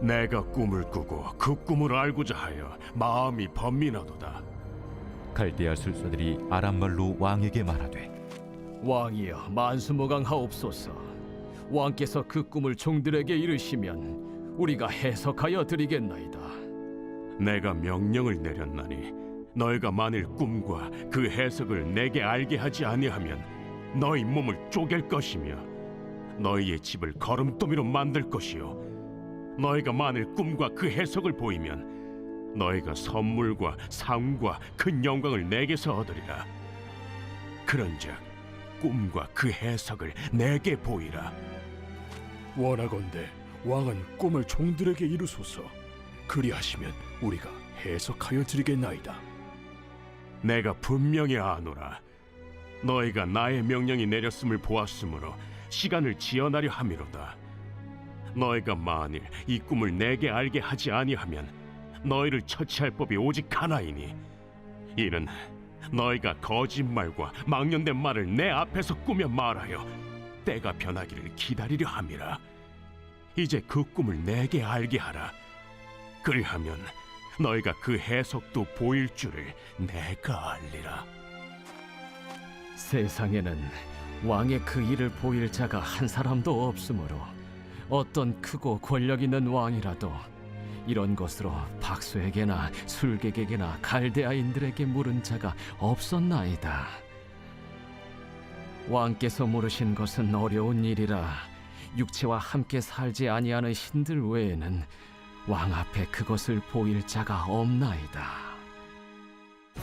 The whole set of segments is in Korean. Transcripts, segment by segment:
내가 꿈을 꾸고 그 꿈을 알고자 하여 마음이 번민하도다. 갈대아 술사들이 아람말로 왕에게 말하되 왕이여 만수무강하옵소서. 왕께서 그 꿈을 종들에게 이르시면 우리가 해석하여 드리겠나이다. 내가 명령을 내렸나니 너희가 만일 꿈과 그 해석을 내게 알게 하지 아니하면 너희 몸을 쪼갤 것이며 너희의 집을 걸음더미로 만들 것이요 너희가 만일 꿈과 그 해석을 보이면 너희가 선물과 상과 큰 영광을 내게서 얻으리라 그런즉 꿈과 그 해석을 내게 보이라 원하건대 왕은 꿈을 종들에게 이루소서 그리하시면 우리가 해석하여 드리겠나이다 내가 분명히 아노라. 너희가 나의 명령이 내렸음을 보았으므로 시간을 지연하려 함이로다. 너희가 만일 이 꿈을 내게 알게 하지 아니하면 너희를 처치할 법이 오직 하나이니 이는 너희가 거짓말과 망령된 말을 내 앞에서 꾸며 말하여 때가 변하기를 기다리려 함이라. 이제 그 꿈을 내게 알게 하라. 그리하면 너희가 그 해석도 보일 줄을 내가 알리라. 세상에는 왕의 그 일을 보일 자가 한 사람도 없으므로 어떤 크고 권력 있는 왕이라도 이런 것으로 박수에게나 술객에게나 갈대아인들에게 물은 자가 없었나이다. 왕께서 물으신 것은 어려운 일이라 육체와 함께 살지 아니하는 신들 외에는 왕 앞에 그것을 보일 자가 없나이다.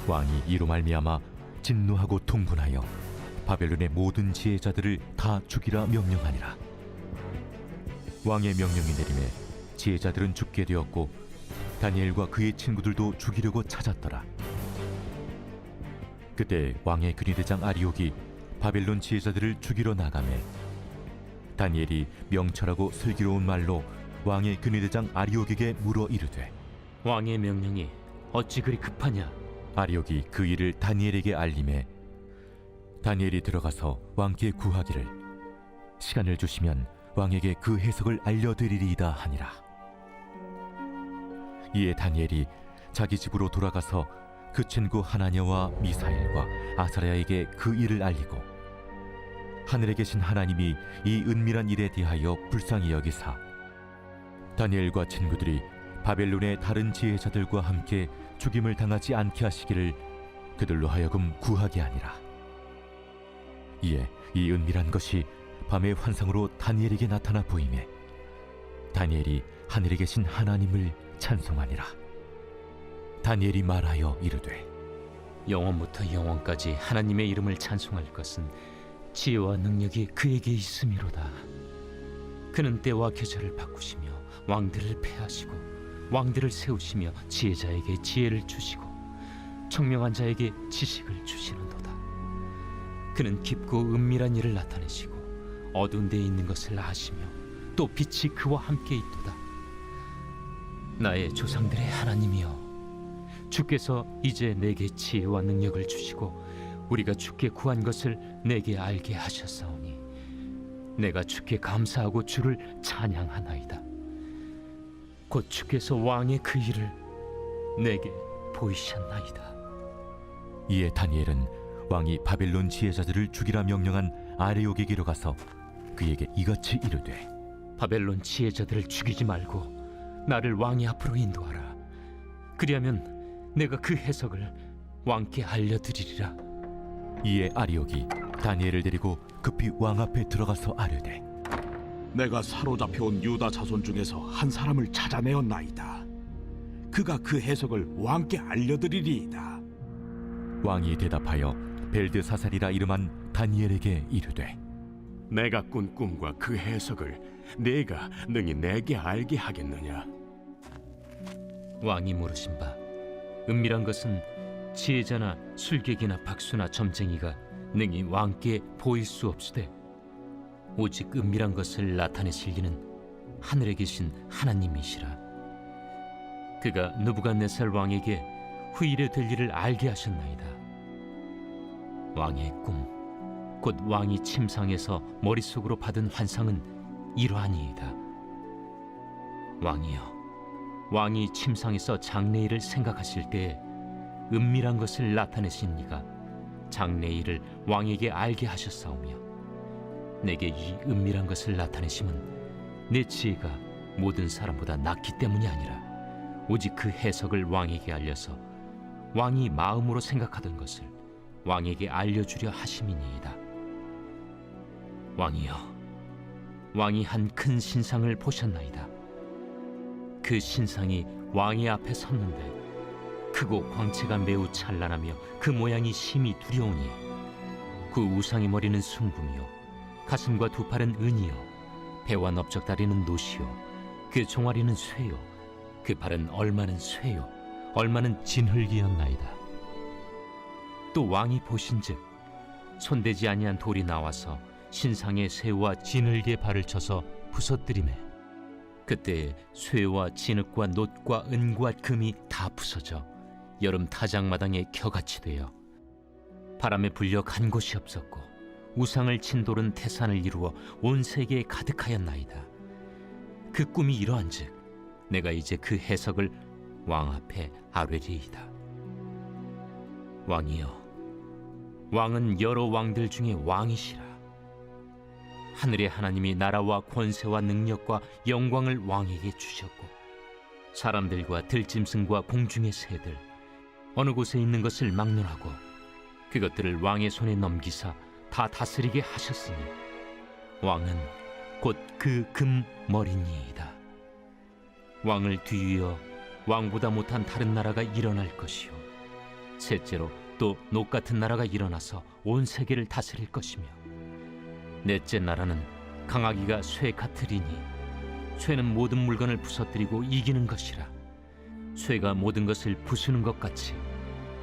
왕이 이로 말미암아 진노하고 통분하여 바벨론의 모든 지혜자들을 다 죽이라 명령하니라 왕의 명령이 내림에 지혜자들은 죽게 되었고 다니엘과 그의 친구들도 죽이려고 찾았더라 그때 왕의 근위대장 아리옥이 바벨론 지혜자들을 죽이러 나가매 다니엘이 명철하고 슬기로운 말로 왕의 근위대장 아리옥에게 물어 이르되 왕의 명령이 어찌 그리 급하냐? 아리옥이 그 일을 다니엘에게 알림해 다니엘이 들어가서 왕께 구하기를 시간을 주시면 왕에게 그 해석을 알려드리리이다 하니라 이에 다니엘이 자기 집으로 돌아가서 그 친구 하나냐와 미사엘과 아사랴에게 그 일을 알리고 하늘에 계신 하나님이 이 은밀한 일에 대하여 불쌍히 여기사 다니엘과 친구들이 바벨론의 다른 지혜자들과 함께 죽임을 당하지 않게 하시기를 그들로 하여금 구하게 하니라. 이에 이 은밀한 것이 밤의 환상으로 다니엘에게 나타나 보이매 다니엘이 하늘에 계신 하나님을 찬송하니라. 다니엘이 말하여 이르되 영원부터 영원까지 하나님의 이름을 찬송할 것은 지혜와 능력이 그에게 있음이로다. 그는 때와 계절을 바꾸시며 왕들을 패하시고 왕들을 세우시며 지혜자에게 지혜를 주시고 청명한 자에게 지식을 주시는도다. 그는 깊고 은밀한 일을 나타내시고 어두운 데에 있는 것을 아시며 또 빛이 그와 함께 있도다. 나의 조상들의 하나님이여 주께서 이제 내게 지혜와 능력을 주시고 우리가 주께 구한 것을 내게 알게 하셨사오니 내가 주께 감사하고 주를 찬양하나이다. 곧 주께서 왕의 그 일을 내게 보이셨나이다. 이에 다니엘은 왕이 바벨론 지혜자들을 죽이라 명령한 아레옥에게로 가서 그에게 이같이 이르되 바벨론 지혜자들을 죽이지 말고 나를 왕의 앞으로 인도하라. 그리하면 내가 그 해석을 왕께 알려드리리라. 이에 아리옥이 다니엘을 데리고 급히 왕 앞에 들어가서 아뢰되 내가 사로잡혀온 유다 자손 중에서 한 사람을 찾아내었나이다 그가 그 해석을 왕께 알려드리리이다 왕이 대답하여 벨드사살이라 이름한 다니엘에게 이르되 내가 꾼 꿈과 그 해석을 네가 능히 내게 알게 하겠느냐? 왕이 물으신 바 은밀한 것은 지혜자나 술객이나 박수나 점쟁이가 능히 왕께 보일 수 없으되 오직 은밀한 것을 나타내실 이는 하늘에 계신 하나님이시라. 그가 느부갓네살 왕에게 후일에 될 일을 알게 하셨나이다. 왕의 꿈 곧 왕이 침상에서 머릿속으로 받은 환상은 이러하니이다. 왕이여 왕이 침상에서 장래일을 생각하실 때에 은밀한 것을 나타내신 이가 장래일을 왕에게 알게 하셨사오며 내게 이 은밀한 것을 나타내심은 내 지혜가 모든 사람보다 낫기 때문이 아니라 오직 그 해석을 왕에게 알려서 왕이 마음으로 생각하던 것을 왕에게 알려주려 하심이니이다 왕이여 왕이 한 큰 신상을 보셨나이다. 그 신상이 왕의 앞에 섰는데 크고 광채가 매우 찬란하며 그 모양이 심히 두려우니 그 우상의 머리는 순금이요 가슴과 두 팔은 은이요 배와 넓적다리는 노시요 그 종아리는 쇠요 그 발은 얼마는 쇠요 얼마는 진흙이었나이다. 또 왕이 보신즉 손대지 아니한 돌이 나와서 신상의 쇠와 진흙의 발을 쳐서 부서뜨리매 그때 쇠와 진흙과 놋과 은과 금이 다 부서져 여름 타작마당에 겨같이 되어 바람에 불려 간 곳이 없었고 우상을 친 돌은 태산을 이루어 온 세계에 가득하였나이다. 그 꿈이 이러한즉 내가 이제 그 해석을 왕 앞에 아뢰리이다. 왕이여, 왕은 여러 왕들 중에 왕이시라. 하늘의 하나님이 나라와 권세와 능력과 영광을 왕에게 주셨고 사람들과 들짐승과 공중의 새들 어느 곳에 있는 것을 막론하고 그것들을 왕의 손에 넘기사 다 다스리게 하셨으니 왕은 곧 그 금 머리니이다. 왕을 뒤이어 왕보다 못한 다른 나라가 일어날 것이요 셋째로 또 녹 같은 나라가 일어나서 온 세계를 다스릴 것이며 넷째 나라는 강하기가 쇠 같으리니 쇠는 모든 물건을 부서뜨리고 이기는 것이라. 쇠가 모든 것을 부수는 것 같이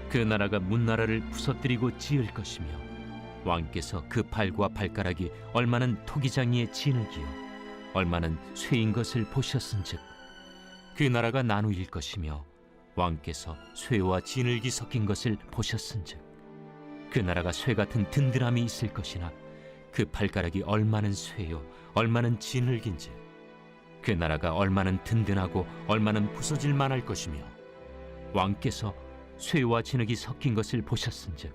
그 나라가 문나라를 부서뜨리고 지을 것이며 왕께서 그 팔과 발가락이 얼마는 토기장이의 진흙이요 얼마는 쇠인 것을 보셨은즉 그 나라가 나누일 것이며 왕께서 쇠와 진흙이 섞인 것을 보셨은즉 그 나라가 쇠 같은 든든함이 있을 것이나 그 발가락이 얼마는 쇠요 얼마는 진흙인지 그 나라가 얼마는 든든하고 얼마는 부서질 만할 것이며 왕께서 쇠와 진흙이 섞인 것을 보셨은즉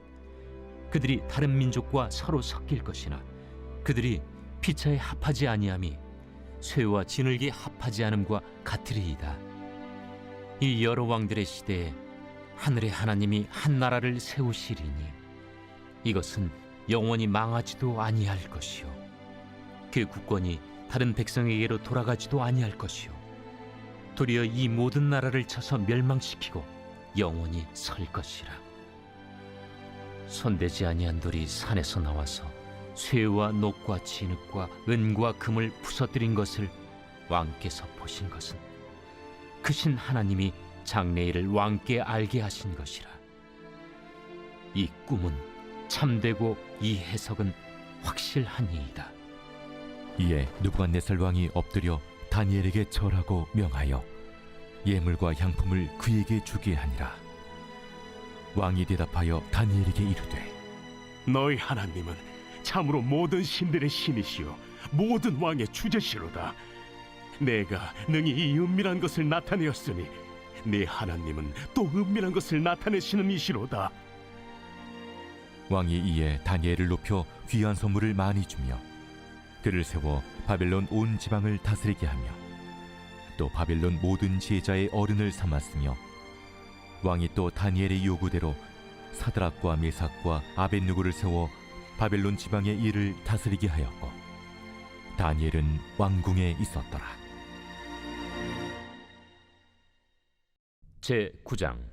그들이 다른 민족과 서로 섞일 것이나 그들이 피차에 합하지 아니함이 쇠와 진흙이 합하지 않음과 같으리이다. 이 여러 왕들의 시대에 하늘의 하나님이 한 나라를 세우시리니 이것은 영원히 망하지도 아니할 것이요. 그 국권이 다른 백성에게로 돌아가지도 아니할 것이요. 도리어 이 모든 나라를 쳐서 멸망시키고 영원히 설 것이라. 손대지 아니한 돌이 산에서 나와서 쇠와 녹과 진흙과 은과 금을 부서뜨린 것을 왕께서 보신 것은 크신 하나님이 장래일을 왕께 알게 하신 것이라. 이 꿈은 참되고 이 해석은 확실하니이다. 이에 느부갓네살 왕이 엎드려 다니엘에게 절하고 명하여 예물과 향품을 그에게 주게 하니라 왕이 대답하여 다니엘에게 이르되 너희 하나님은 참으로 모든 신들의 신이시요 모든 왕의 주제시로다. 내가 능히 이 은밀한 것을 나타내었으니 네 하나님은 또 은밀한 것을 나타내시는 이시로다. 왕이 이에 다니엘을 높여 귀한 선물을 많이 주며 그를 세워 바벨론 온 지방을 다스리게 하며 또 바벨론 모든 지혜자의 어른을 삼았으며 왕이 또 다니엘의 요구대로 사드락과 메삭과 아벤누고를 세워 바벨론 지방의 일을 다스리게 하였고 다니엘은 왕궁에 있었더라. 제 9장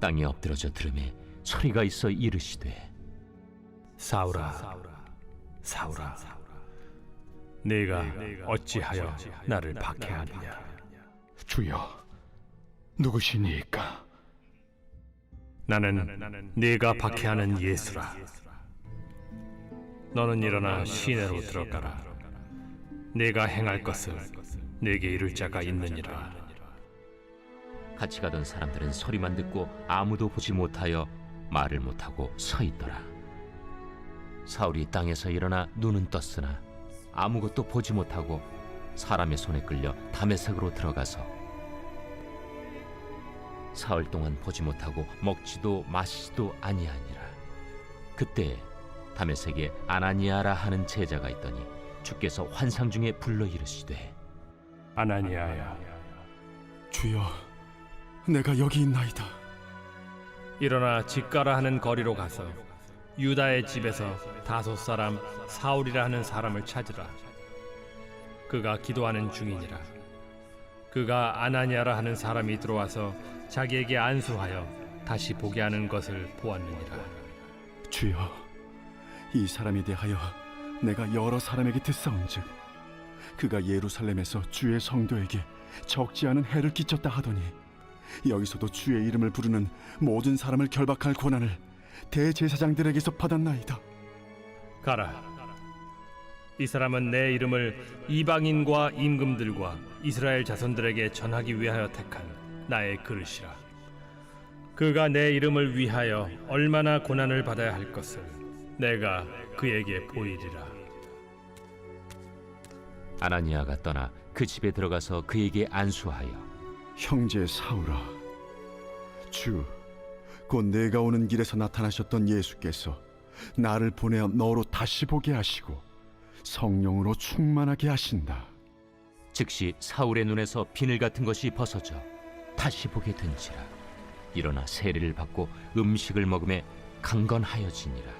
땅에 엎드러져 들음에 소리가 있어 이르시되 사울아, 사울아, 네가 어찌하여 나를 박해하느냐? 주여, 누구시니까? 나는 네가 박해하는 예수라. 너는 일어나 시내로 들어가라. 네가 행할 것을 내게 이룰 자가 있느니라. 같이 가던 사람들은 소리만 듣고 아무도 보지 못하여 말을 못하고 서 있더라. 사울이 땅에서 일어나 눈은 떴으나 아무것도 보지 못하고 사람의 손에 끌려 다메섹으로 들어가서 사흘 동안 보지 못하고 먹지도 마시지도 아니하니라. 그때 다메섹에 아나니아라 하는 제자가 있더니 주께서 환상 중에 불러 이르시되 아나니아야, 주여, 내가 여기 있나이다. 일어나 집가라 하는 거리로 가서 유다의 집에서 다섯 사람 사울이라 하는 사람을 찾으라. 그가 기도하는 중이니라. 그가 아나니아라 하는 사람이 들어와서 자기에게 안수하여 다시 보게 하는 것을 보았느니라. 주여, 이 사람에 대하여 내가 여러 사람에게 듣사온즉 그가 예루살렘에서 주의 성도에게 적지 않은 해를 끼쳤다 하더니 여기서도 주의 이름을 부르는 모든 사람을 결박할 권한을 대제사장들에게서 받았나이다. 가라. 이 사람은 내 이름을 이방인과 임금들과 이스라엘 자손들에게 전하기 위하여 택한 나의 그릇이라. 그가 내 이름을 위하여 얼마나 고난을 받아야 할 것을 내가 그에게 보이리라. 아나니아가 떠나 그 집에 들어가서 그에게 안수하여 형제 사울아, 주, 곧 내가 오는 길에서 나타나셨던 예수께서 나를 보내어 너로 다시 보게 하시고 성령으로 충만하게 하신다. 즉시 사울의 눈에서 비늘 같은 것이 벗어져 다시 보게 된지라 일어나 세례를 받고 음식을 먹음에 강건하여지니라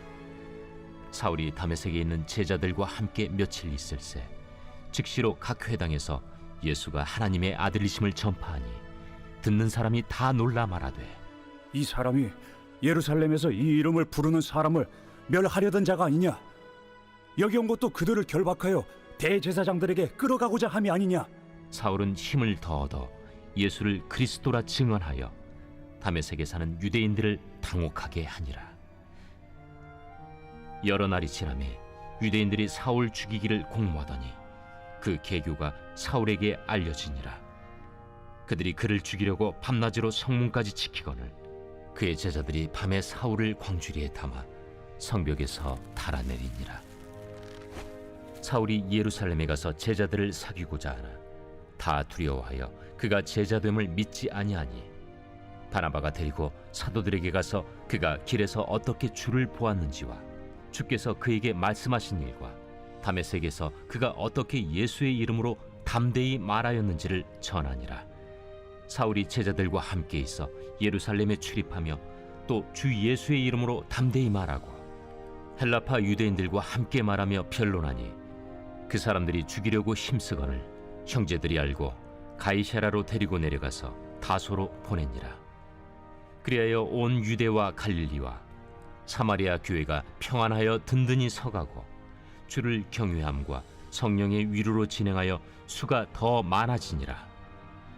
사울이 다메섹에 있는 제자들과 함께 며칠 있을새 즉시로 각 회당에서 예수가 하나님의 아들이심을 전파하니 듣는 사람이 다 놀라 말하되 이 사람이 예루살렘에서 이 이름을 부르는 사람을 멸하려던 자가 아니냐? 여기 온 것도 그들을 결박하여 대제사장들에게 끌어가고자 함이 아니냐? 사울은 힘을 더 얻어 예수를 그리스도라 증언하여 다메섹에 사는 유대인들을 당혹하게 하니라. 여러 날이 지남에 유대인들이 사울 죽이기를 공모하더니 그 계교가 사울에게 알려지니라. 그들이 그를 죽이려고 밤낮으로 성문까지 지키거늘 그의 제자들이 밤에 사울을 광주리에 담아 성벽에서 달아내리니라. 사울이 예루살렘에 가서 제자들을 사귀고자 하나 다 두려워하여 그가 제자됨을 믿지 아니하니 바나바가 데리고 사도들에게 가서 그가 길에서 어떻게 주를 보았는지와 주께서 그에게 말씀하신 일과 다메섹에서 그가 어떻게 예수의 이름으로 담대히 말하였는지를 전하니라 사울이 제자들과 함께 있어 예루살렘에 출입하며 또 주 예수의 이름으로 담대히 말하고 헬라파 유대인들과 함께 말하며 변론하니 그 사람들이 죽이려고 힘쓰거늘 형제들이 알고 가이사라로 데리고 내려가서 다소로 보내니라. 그리하여 온 유대와 갈릴리와 사마리아 교회가 평안하여 든든히 서가고 주를 경외함과 성령의 위로로 진행하여 수가 더 많아지니라.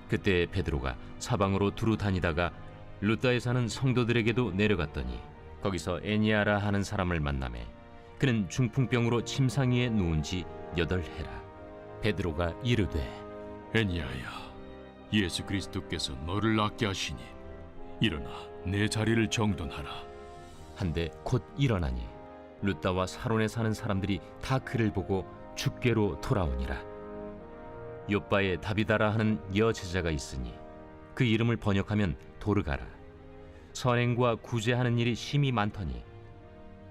그때 베드로가 사방으로 두루 다니다가 루다에 사는 성도들에게도 내려갔더니 거기서 애니아라 하는 사람을 만나매 그는 중풍병으로 침상 위에 누운 지 여덟 해라. 베드로가 이르되 애니야야, 예수 그리스도께서 너를 낫게 하시니 일어나 내 자리를 정돈하라. 한데 곧 일어나니 루다와 사론에 사는 사람들이 다 그를 보고 죽게로 돌아오니라. 요바에 다비다라 하는 여 제자가 있으니 그 이름을 번역하면 도르가라. 선행과 구제하는 일이 심히 많더니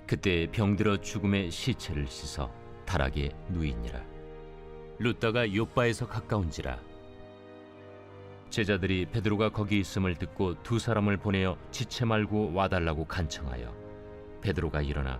그때 병들어 죽음의 시체를 씻어 다락에 누이니라. 루다가 요바에서 가까운지라 제자들이 베드로가 거기 있음을 듣고 두 사람을 보내어 지체 말고 와달라고 간청하여 베드로가 일어나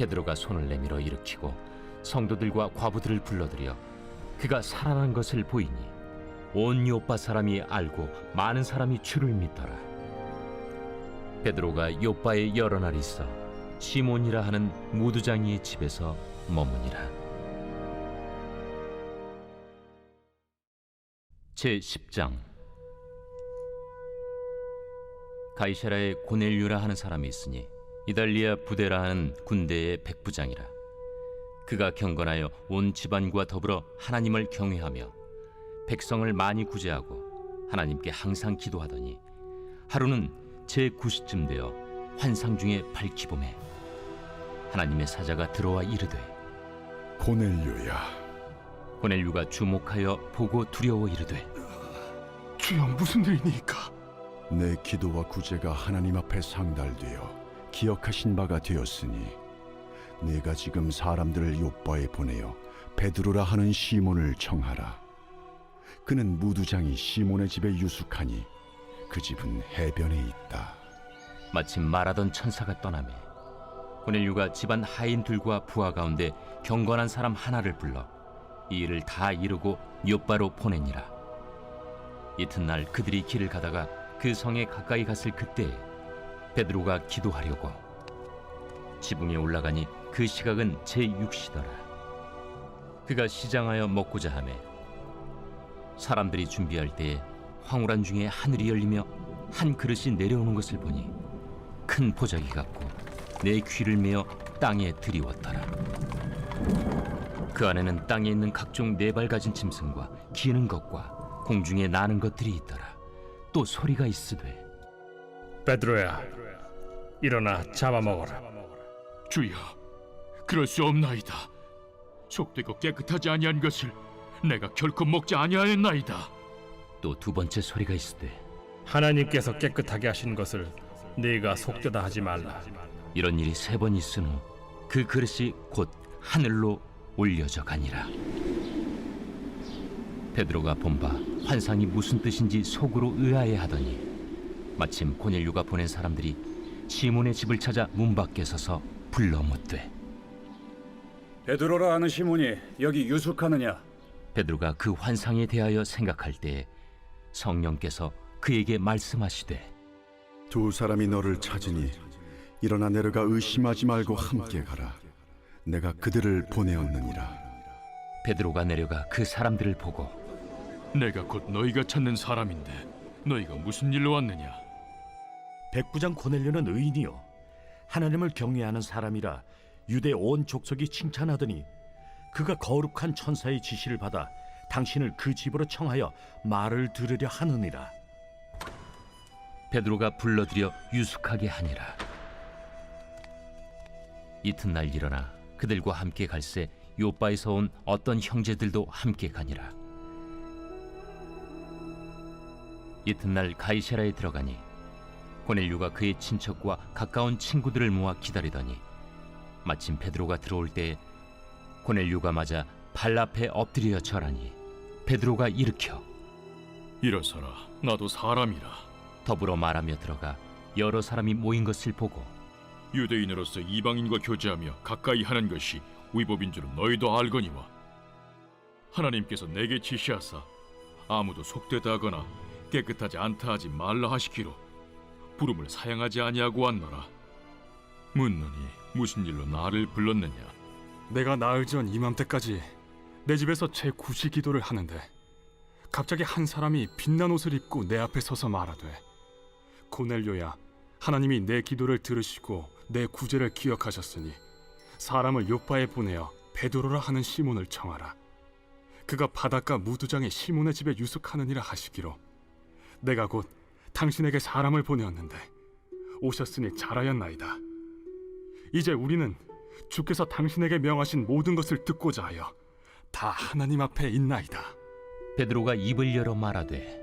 베드로가 손을 내밀어 일으키고 성도들과 과부들을 불러들여 그가 살아난 것을 보이니 온 요파 사람이 알고 많은 사람이 주를 믿더라. 베드로가 요파에 여러 날 있어 시몬이라 하는 무두장이의 집에서 머무니라. 제 10장. 가이사라에 고넬류라 하는 사람이 있으니 이달리아 부대라 하는 군대의 백부장이라 그가 경건하여 온 집안과 더불어 하나님을 경외하며 백성을 많이 구제하고 하나님께 항상 기도하더니 하루는 제 9시쯤 되어 환상 중에 밝히봄에 하나님의 사자가 들어와 이르되 고넬료야, 고넬류가 주목하여 보고 두려워 이르되 주여 무슨 일이니까? 내 기도와 구제가 하나님 앞에 상달되어 기억하신 바가 되었으니 내가 지금 사람들을 요바에 보내어 베드로라 하는 시몬을 청하라. 그는 무두장이 시몬의 집에 유숙하니 그 집은 해변에 있다. 마침 말하던 천사가 떠나매 고넬류가 집안 하인들과 부하 가운데 경건한 사람 하나를 불러 이 일을 다 이루고 요바로 보내니라 이튿날 그들이 길을 가다가 그 성에 가까이 갔을 그때 베드로가 기도하려고 지붕에 올라가니 그 시각은 제6시더라 그가 시장하여 먹고자 하매 사람들이 준비할 때에 황홀한 중에 하늘이 열리며 한 그릇이 내려오는 것을 보니 큰 보자기 같고 내 귀를 메어 땅에 들이웠더라. 그 안에는 땅에 있는 각종 네 발 가진 짐승과 기는 것과 공중에 나는 것들이 있더라. 또 소리가 있으되 베드로야, 일어나 잡아먹어라. 주여, 그럴 수 없나이다. 속되고 깨끗하지 아니한 것을 내가 결코 먹지 아니하였나이다. 또 두 번째 소리가 있으되 하나님께서 깨끗하게 하신 것을 네가 속되다 하지 말라. 이런 일이 세 번 있은 후 그 그릇이 곧 하늘로 올려져 가니라. 베드로가 본바 환상이 무슨 뜻인지 속으로 의아해하더니 마침 고넬류가 보낸 사람들이 시몬의 집을 찾아 문 밖에 서서 불러 묻되 베드로라 하는 시몬이 여기 유숙하느냐? 베드로가 그 환상에 대하여 생각할 때에 성령께서 그에게 말씀하시되 두 사람이 너를 찾으니 일어나 내려가 의심하지 말고 함께 가라. 내가 그들을 보내었느니라. 베드로가 내려가 그 사람들을 보고 내가 곧 너희가 찾는 사람인데 너희가 무슨 일로 왔느냐? 백부장 고넬료는 의인이요 하나님을 경외하는 사람이라 유대 온 족속이 칭찬하더니 그가 거룩한 천사의 지시를 받아 당신을 그 집으로 청하여 말을 들으려 하느니라 베드로가 불러들여 유숙하게 하니라. 이튿날 일어나 그들과 함께 갈새 요바에서 온 어떤 형제들도 함께 가니라. 이튿날 가이사라에 들어가니 고넬류가 그의 친척과 가까운 친구들을 모아 기다리더니 마침 베드로가 들어올 때에 고넬류가 맞아 발 앞에 엎드려 절하니 베드로가 일으켜 일어서라, 나도 사람이라. 더불어 말하며 들어가 여러 사람이 모인 것을 보고 유대인으로서 이방인과 교제하며 가까이 하는 것이 위법인 줄은 너희도 알거니와 하나님께서 내게 지시하사 아무도 속되다 하거나 깨끗하지 않다 하지 말라 하시기로 부름을 사양하지 아니하고 왔노라. 묻노니 무슨 일로 나를 불렀느냐? 내가 나흘 전 이맘때까지 내 집에서 제 구시 기도를 하는데 갑자기 한 사람이 빛난 옷을 입고 내 앞에 서서 말하되 고넬료야 하나님이 내 기도를 들으시고 내 구제를 기억하셨으니 사람을 요바에 보내어 베드로라 하는 시몬을 청하라. 그가 바닷가 무두장의 시몬의 집에 유숙하느니라 하시기로 내가 곧 당신에게 사람을 보내었는데 오셨으니 잘하였나이다. 이제 우리는 주께서 당신에게 명하신 모든 것을 듣고자 하여 다 하나님 앞에 있나이다. 베드로가 입을 열어 말하되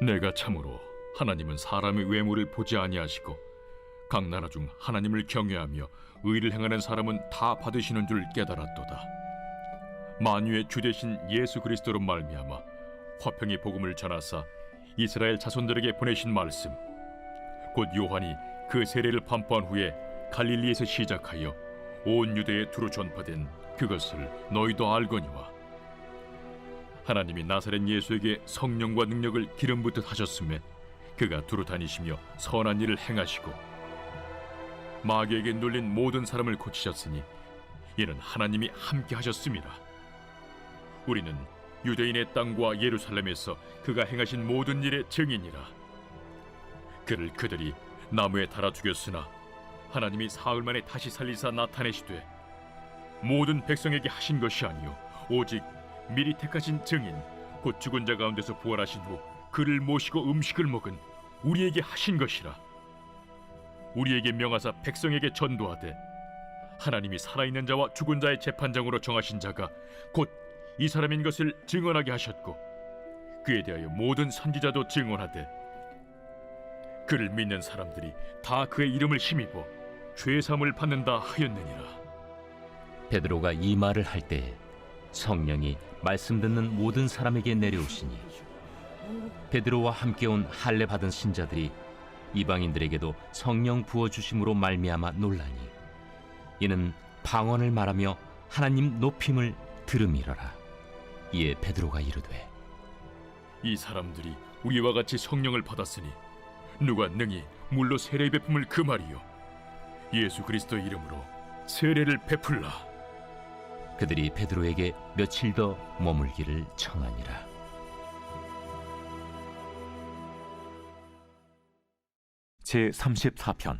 내가 참으로 하나님은 사람의 외모를 보지 아니하시고 각 나라 중 하나님을 경외하며 의를 행하는 사람은 다 받으시는 줄 깨달았도다. 만유의 주 되신 예수 그리스도로 말미암아 화평의 복음을 전하사 이스라엘 자손들에게 보내신 말씀. 곧 요한이 그 세례를 반포한 후에 갈릴리에서 시작하여 온 유대에 두루 전파된 그것을 너희도 알거니와 하나님이 나사렛 예수에게 성령과 능력을 기름 붓듯 하셨음에 그가 두루 다니시며 선한 일을 행하시고 마귀에게 눌린 모든 사람을 고치셨으니 이는 하나님이 함께 하셨음이라 우리는 유대인의 땅과 예루살렘에서 그가 행하신 모든 일의 증인이라. 그를 그들이 나무에 달아 죽였으나 하나님이 사흘 만에 다시 살리사 나타내시되 모든 백성에게 하신 것이 아니요 오직 미리 택하신 증인 곧 죽은 자 가운데서 부활하신 후 그를 모시고 음식을 먹은 우리에게 하신 것이라. 우리에게 명하사 백성에게 전도하되 하나님이 살아있는 자와 죽은 자의 재판장으로 정하신 자가 곧 이 사람인 것을 증언하게 하셨고 그에 대하여 모든 선지자도 증언하되 그를 믿는 사람들이 다 그의 이름을 힘입어 죄삼을 받는다 하였느니라. 베드로가 이 말을 할때 성령이 말씀 듣는 모든 사람에게 내려오시니 베드로와 함께 온 할례 받은 신자들이 이방인들에게도 성령 부어 주심으로 말미암아 놀라니 이는 방언을 말하며 하나님 높임을 들음이러라 이에 베드로가 이르되 이 사람들이 우리와 같이 성령을 받았으니 누가 능히 물로 세례 베품을 금하리요? 예수 그리스도 이름으로 세례를 베풀라. 그들이 베드로에게 며칠 더 머물기를 청하니라. 제 34편.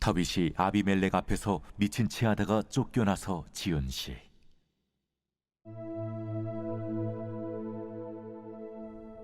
다윗이 아비멜렉 앞에서 미친 채 하다가 쫓겨나서 지은 시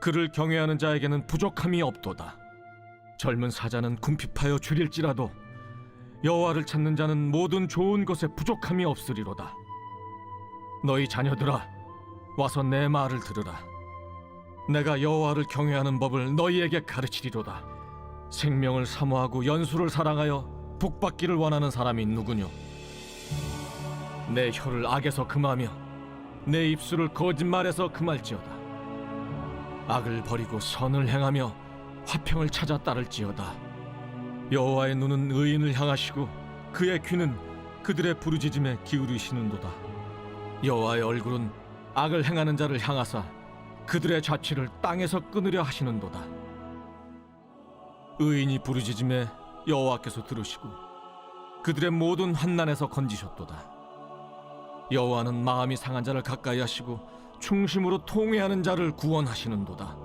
그를 경외하는 자에게는 부족함이 없도다. 젊은 사자는 궁핍하여 줄일지라도 여호와를 찾는 자는 모든 좋은 것에 부족함이 없으리로다. 너희 자녀들아, 와서 내 말을 들으라. 내가 여호와를 경외하는 법을 너희에게 가르치리로다. 생명을 사모하고 연수를 사랑하여 복받기를 원하는 사람이 누구뇨? 내 혀를 악에서 금하며 내 입술을 거짓말에서 금할지어다. 악을 버리고 선을 행하며 화평을 찾아 따를지어다. 여호와의 눈은 의인을 향하시고 그의 귀는 그들의 부르짖음에 기울이시는도다. 여호와의 얼굴은 악을 행하는 자를 향하사 그들의 자취를 땅에서 끊으려 하시는도다. 의인이 부르짖음에 여호와께서 들으시고 그들의 모든 환난에서 건지셨도다. 여호와는 마음이 상한 자를 가까이 하시고 충심으로 통회하는 자를 구원하시는도다.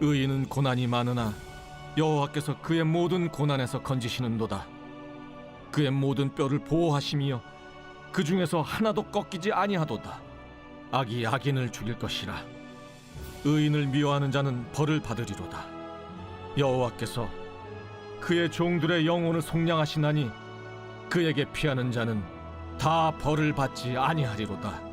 의인은 고난이 많으나 여호와께서 그의 모든 고난에서 건지시는도다. 그의 모든 뼈를 보호하시며 그 중에서 하나도 꺾이지 아니하도다. 악이 악인을 죽일 것이라. 의인을 미워하는 자는 벌을 받으리로다. 여호와께서 그의 종들의 영혼을 속량하시나니 그에게 피하는 자는 다 벌을 받지 아니하리로다.